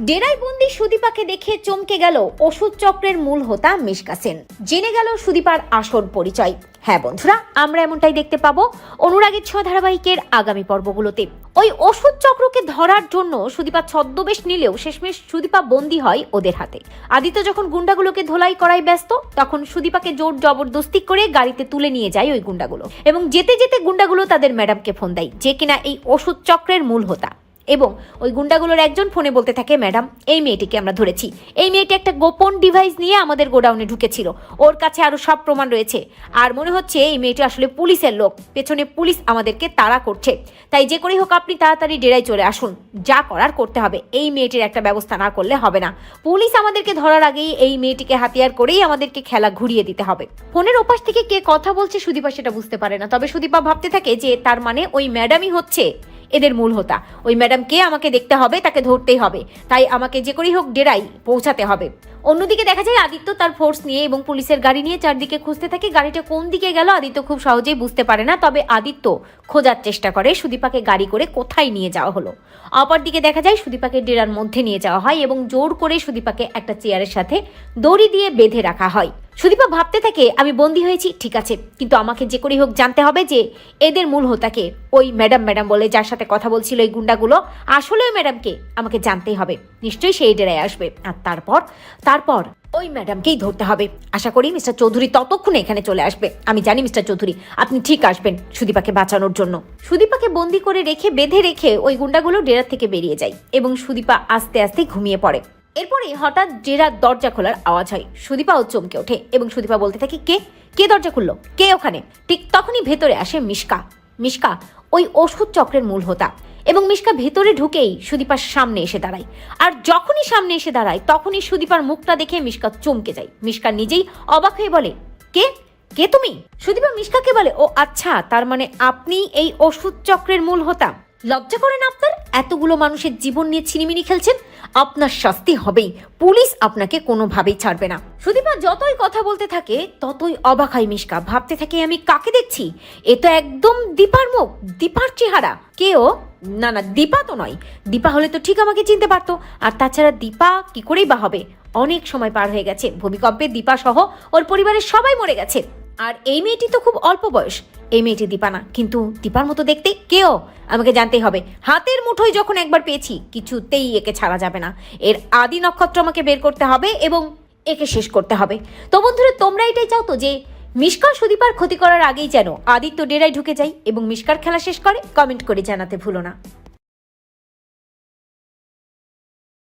Dry বন্দি সুদীপাকে দেখে চমকে গেল ওষুধ চক্রের মূল হোতা মিশকা সেন। জেনে গেল সুদীপার আসল পরিচয়। হ্যাঁ বন্ধুরা, আমরা এমনটাই দেখতে পাবো অনুরাগের ছ ধারাবাহিকের আগামী পর্বগুলোতে। ওই ওষুধ চক্রকে ধরার জন্য সুদীপা ছদ্মবেশ নিলেও শেষমেশ সুদীপা বন্দী হয় ওদের হাতে। আদিত্য যখন গুন্ডাগুলোকে ধোলাই করায় ব্যস্ত, তখন সুদীপাকে জোর জবরদস্তি করে গাড়িতে তুলে নিয়ে যায় ওই গুন্ডাগুলো। এবং যেতে যেতে গুন্ডাগুলো তাদের ম্যাডামকে ফোন দেয় যে কিনা এই ওষুধ চক্রের মূল হোতা। এবং ওই গুন্ডাগুলোর একজন ফোনে বলতে থাকে, ম্যাডাম, এই মেয়েটিকে আমরা ধরেছি। এই মেয়েটি একটা গোপন ডিভাইস নিয়ে আমাদের গোডাউনে ঢুকেছিল। ওর কাছে আরও সব প্রমাণ রয়েছে। আর মনে হচ্ছে এই মেয়েটি আসলে পুলিশের লোক। পেছনে পুলিশ আমাদেরকে তাড়া করছে। তাই যে করেই হোক আপনি তাড়াতাড়ি ডেরায় চলে আসুন। যা করার করতে হবে। এই মেয়েটির একটা ব্যবস্থা না করলে হবে না। পুলিশ আমাদেরকে ধরার আগেই এই মেয়েটিকে হাতিয়ার করেই আমাদেরকে খেলা ঘুরিয়ে দিতে হবে। ফোনের ওপাশ থেকে কে কথা বলছে সুদীপা সেটা বুঝতে পারে না। তবে সুদীপা ভাবতে থাকে যে তার মানে ওই ম্যাডামই হচ্ছে এদের মূল হোতা। ওই ম্যাডামকে আমাকে দেখতে হবে, তাকে ধরতেই হবে। তাই আমাকে যে করেই হোক ডেরাই পৌঁছাতে হবে। অন্যদিকে দেখা যায়, আদিত্য তার ফোর্স নিয়ে এবং পুলিশের গাড়ি নিয়ে চারদিকে খুঁজতে থাকে। গাড়িটা কোন দিকে গেল আদিত্য খুব সহজেই বুঝতে পারে না। তবে আদিত্য খোঁজার চেষ্টা করে। সুদীপাকে গাড়ি করে কোথায় নিয়ে যাওয়া হলো। অপরদিকে দেখা যায়, সুদীপাকে ডেরার মধ্যে নিয়ে যাওয়া হয় এবং জোর করে সুদীপাকে একটা চেয়ারের সাথে দড়ি দিয়ে বেঁধে রাখা হয়। সুদীপা ভাবতে থাকে, আমি বন্দি হয়েছি, ঠিক আছে। কিন্তু আমাকে যে করেই হোক জানতে হবে যে এদের মূল হোতাকে ওই ম্যাডাম ম্যাডাম বলে যার সাথে কথা বলছিল এই গুন্ডাগুলো, আসলে ওই ম্যাডামকে আমাকে জানতেই হবে। নিশ্চয়ই সেই ডেরায় আসবে। আর তারপর? তারপর ওই ম্যাডামকেই ধরতে হবে। আশা করি মিস্টার চৌধুরী ততক্ষণে এখানে চলে আসবে। আমি জানি, মিস্টার চৌধুরী, আপনি ঠিক আসবেন সুদীপাকে বাঁচানোর জন্য। সুদীপাকে বন্দি করে রেখে, বেঁধে রেখে ওই গুন্ডাগুলো ডেরা থেকে বেরিয়ে যায় এবং সুদীপা আস্তে আস্তে ঘুমিয়ে পড়ে। এরপরে হঠাৎ ডেরার দরজা খোলার আওয়াজ হয়। সুদীপাও চমকে ওঠে এবং সুদীপা বলতে থাকে, কে? কে দরজা খুললো? কে ওখানে? ঠিক তখনই ভেতরে আসে মিশকা। মিশকা, ওই ওষুধ চক্রের মূল হোতা। এবং মিশকা ভেতরে ঢুকেই সুদীপার সামনে এসে দাঁড়ায়। আর যখনই সামনে এসে দাঁড়ায়, তখনই সুদীপার মুখটা দেখে মিশকা চমকে যায়। মিশকা নিজেই অবাক হয়ে বলে, কে? কে তুমি? সুদীপা মিশকাকে বলে, ও আচ্ছা তার মানে আপনি এই ওষুধ চক্রের মূল হোতা? লজ্জা করেন আপনার এতগুলো মানুষের জীবন নিয়ে ছিনিমিনি খেলছেন? আপনার শাস্তি হবেই। পুলিশ আপনাকে কোনোভাবেই ছাড়বে না। সুদীপা যতই কথা বলতে থাকে, ততই অবাক হয় মিশকা। ভাবতে থাকে, আমি কাকে দেখছি? এ তো একদম দীপার মুখ, দীপার চেহারা। কে ও? না না, দীপা তো নয়। দীপা হলে তো ঠিক আমাকে চিনতে পারতো। আর তাছাড়া দীপা কি করেই বা হবে? অনেক সময় পার হয়ে গেছে। ভূমিকম্পে দীপা সহ ওর পরিবারের সবাই মরে গেছে। আর এই মেয়েটি তো খুব অল্প বয়স। এই মেয়েটি দীপা না কিন্তু দীপার মতো দেখতে কেও আমাকে জানতেই হবে। হাতের মুঠোয় যখন একবার পেয়েছি, কিছুতেই একে ছাড়া যাবে না। এর আদি নক্ষত্র আমাকে বের করতে হবে এবং একে শেষ করতে হবে। তো বন্ধুরা, তোমরা এটাই চাও তো যে মিষ্কা সুদীপার ক্ষতি করার আগেই যেন আদিত্য ডেরায় ঢুকে যায় এবং মিষ্কার খেলা শেষ করে, কমেন্ট করে জানাতে ভুলো না।